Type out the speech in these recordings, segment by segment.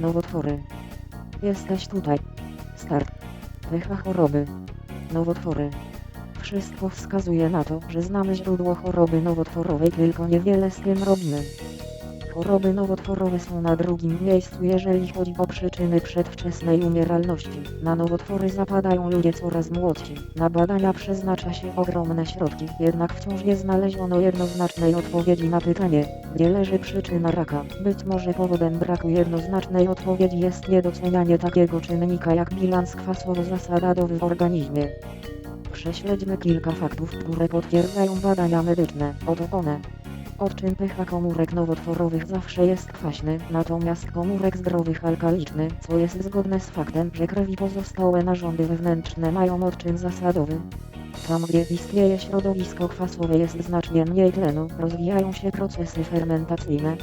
Nowotwory. Jesteś tutaj. Start. Pycha choroby. Nowotwory. Wszystko wskazuje na to, że znamy źródło choroby nowotworowej, tylko niewiele z tym robimy. Choroby nowotworowe są na drugim miejscu, jeżeli chodzi o przyczyny przedwczesnej umieralności. Na nowotwory zapadają ludzie coraz młodsi. Na badania przeznacza się ogromne środki, jednak wciąż nie znaleziono jednoznacznej odpowiedzi na pytanie, gdzie leży przyczyna raka. Być może powodem braku jednoznacznej odpowiedzi jest niedocenianie takiego czynnika jak bilans kwasowo-zasadadowy w organizmie. Prześledźmy kilka faktów, które potwierdzają badania medyczne. Oto one. Odczyn pH komórek nowotworowych zawsze jest kwaśny, natomiast komórek zdrowych alkaliczny, co jest zgodne z faktem, że krew i pozostałe narządy wewnętrzne mają odczyn zasadowy. Tam gdzie istnieje środowisko kwasowe jest znacznie mniej tlenu, rozwijają się procesy fermentacyjne.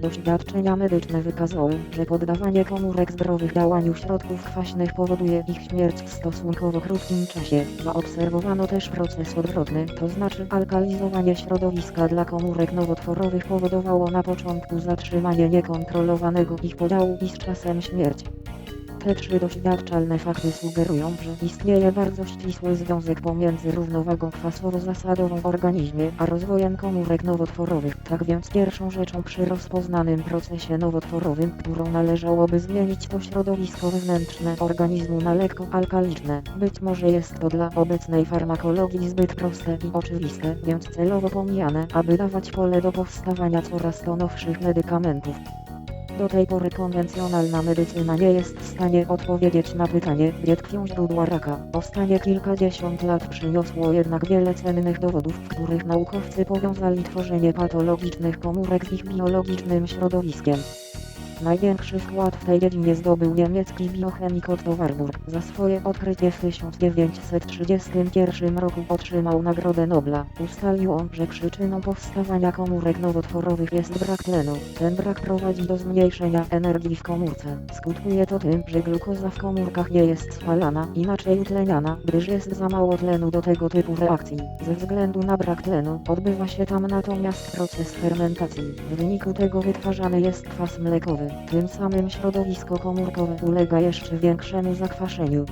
Doświadczenia medyczne wykazały, że poddawanie komórek zdrowych działaniu środków kwaśnych powoduje ich śmierć w stosunkowo krótkim czasie. Zaobserwowano też proces odwrotny, to znaczy alkalizowanie środowiska dla komórek nowotworowych powodowało na początku zatrzymanie niekontrolowanego ich podziału i z czasem śmierć. Te trzy doświadczalne fakty sugerują, że istnieje bardzo ścisły związek pomiędzy równowagą kwasowo-zasadową w organizmie, a rozwojem komórek nowotworowych. Tak więc pierwszą rzeczą przy rozpoznanym procesie nowotworowym, którą należałoby zmienić to środowisko wewnętrzne organizmu na lekko alkaliczne. Być może jest to dla obecnej farmakologii zbyt proste i oczywiste, więc celowo pomijane, aby dawać pole do powstawania coraz to nowszych medykamentów. Do tej pory konwencjonalna medycyna nie jest w stanie odpowiedzieć na pytanie, gdzie tkwią źródła raka. Ostatnie kilkadziesiąt lat przyniosło jednak wiele cennych dowodów, w których naukowcy powiązali tworzenie patologicznych komórek z ich biologicznym środowiskiem. Największy wkład w tej dziedzinie zdobył niemiecki biochemik Otto Warburg. Za swoje odkrycie w 1931 roku otrzymał Nagrodę Nobla. Ustalił on, że przyczyną powstawania komórek nowotworowych jest brak tlenu. Ten brak prowadzi do zmniejszenia energii w komórce. Skutkuje to tym, że glukoza w komórkach nie jest spalana, inaczej utleniana, gdyż jest za mało tlenu do tego typu reakcji. Ze względu na brak tlenu, odbywa się tam natomiast proces fermentacji. W wyniku tego wytwarzany jest kwas mlekowy. Tym samym środowisko komórkowe ulega jeszcze większemu zakwaszeniu.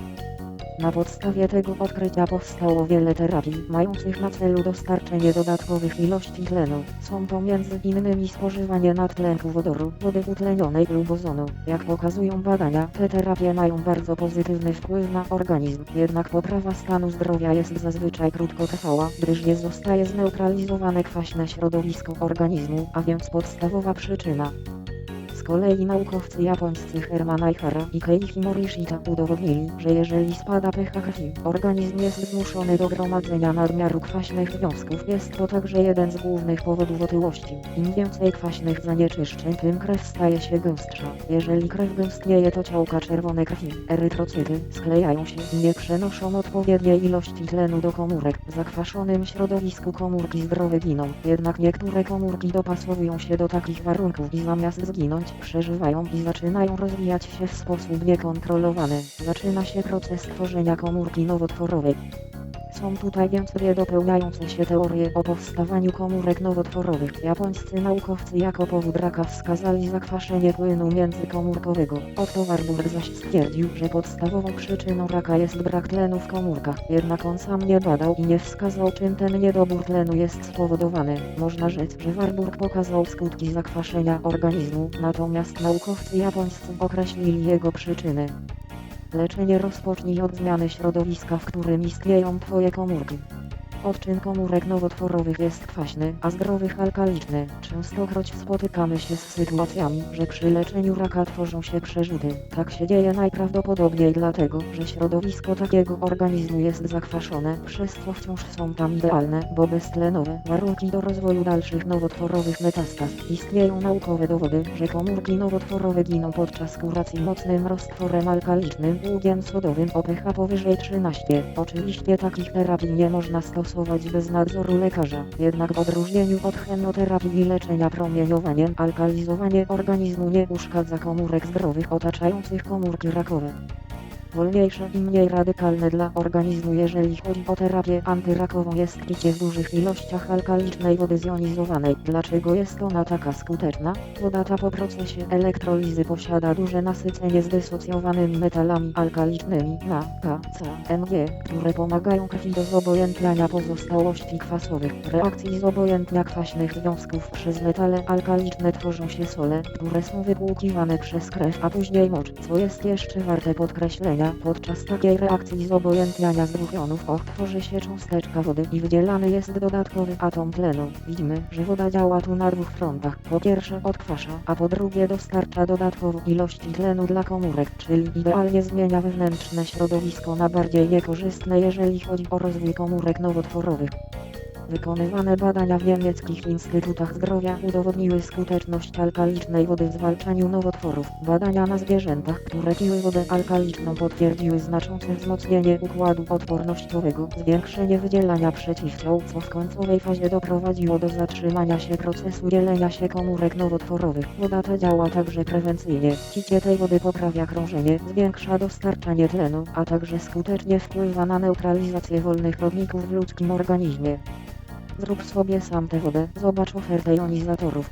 Na podstawie tego odkrycia powstało wiele terapii, mających na celu dostarczenie dodatkowych ilości tlenu. Są to innymi spożywanie nadtlenku wodoru, wody utlenionej lub ozonu. Jak pokazują badania, te terapie mają bardzo pozytywny wpływ na organizm, jednak poprawa stanu zdrowia jest zazwyczaj krótkotrwała, gdyż nie zostaje zneutralizowane kwaśne środowisko organizmu, a więc podstawowa przyczyna. Kolei naukowcy japońscy Herman Aihara i Keiichi Morishita udowodnili, że jeżeli spada pH krwi, organizm jest zmuszony do gromadzenia nadmiaru kwaśnych związków. Jest to także jeden z głównych powodów otyłości. Im więcej kwaśnych zanieczyszczeń, tym krew staje się gęstsza. Jeżeli krew gęstnieje, to ciałka czerwone krwi, erytrocyty, sklejają się i nie przenoszą odpowiedniej ilości tlenu do komórek. W zakwaszonym środowisku komórki zdrowe giną, jednak niektóre komórki dopasowują się do takich warunków i zamiast zginąć, przeżywają i zaczynają rozwijać się w sposób niekontrolowany. Zaczyna się proces tworzenia komórki nowotworowej. Są tutaj więc dwie dopełniające się teorie o powstawaniu komórek nowotworowych. Japońscy naukowcy jako powód raka wskazali zakwaszenie płynu międzykomórkowego. Otto Warburg zaś stwierdził, że podstawową przyczyną raka jest brak tlenu w komórkach. Jednak on sam nie badał i nie wskazał czym ten niedobór tlenu jest spowodowany. Można rzec, że Warburg pokazał skutki zakwaszenia organizmu, natomiast naukowcy japońscy określili jego przyczyny. Leczenie rozpocznij od zmiany środowiska, w którym istnieją Twoje komórki. Odczyn komórek nowotworowych jest kwaśny, a zdrowych alkaliczny. Częstokroć spotykamy się z sytuacjami, że przy leczeniu raka tworzą się przerzuty. Tak się dzieje najprawdopodobniej dlatego, że środowisko takiego organizmu jest zakwaszone, przez co wciąż są tam idealne, bo beztlenowe warunki do rozwoju dalszych nowotworowych metastaz. Istnieją naukowe dowody, że komórki nowotworowe giną podczas kuracji mocnym roztworem alkalicznym, ługiem sodowym o pH powyżej 13. Oczywiście takich terapii nie można stosować bez nadzoru lekarza, jednak w odróżnieniu od chemoterapii i leczenia promieniowaniem, alkalizowanie organizmu nie uszkadza komórek zdrowych otaczających komórki rakowe. Wolniejsze i mniej radykalne dla organizmu jeżeli chodzi o terapię antyrakową jest picie w dużych ilościach alkalicznej wody zjonizowanej. Dlaczego jest ona taka skuteczna? Woda ta po procesie elektrolizy posiada duże nasycenie zdysocjowanymi metalami alkalicznymi Na, K, C, Mg, które pomagają krwi do zobojętniania pozostałości kwasowych. W reakcji zobojętnia kwaśnych związków przez metale alkaliczne tworzą się sole, które są wypłukiwane przez krew, a później mocz. Co jest jeszcze warte podkreślenia, podczas takiej reakcji zobojętniania z dwóch jonów Och tworzy się cząsteczka wody i wydzielany jest dodatkowy atom tlenu. Widzimy, że woda działa tu na dwóch frontach. Po pierwsze odkwasza, a po drugie dostarcza dodatkową ilości tlenu dla komórek, czyli idealnie zmienia wewnętrzne środowisko na bardziej niekorzystne jeżeli chodzi o rozwój komórek nowotworowych. Wykonywane badania w niemieckich instytutach zdrowia udowodniły skuteczność alkalicznej wody w zwalczaniu nowotworów. Badania na zwierzętach, które piły wodę alkaliczną potwierdziły znaczące wzmocnienie układu odpornościowego, zwiększenie wydzielania przeciwciał, co w końcowej fazie doprowadziło do zatrzymania się procesu dzielenia się komórek nowotworowych. Woda ta działa także prewencyjnie. Picie tej wody poprawia krążenie, zwiększa dostarczanie tlenu, a także skutecznie wpływa na neutralizację wolnych rodników w ludzkim organizmie. Zrób sobie sam tę wodę, zobacz ofertę jonizatorów.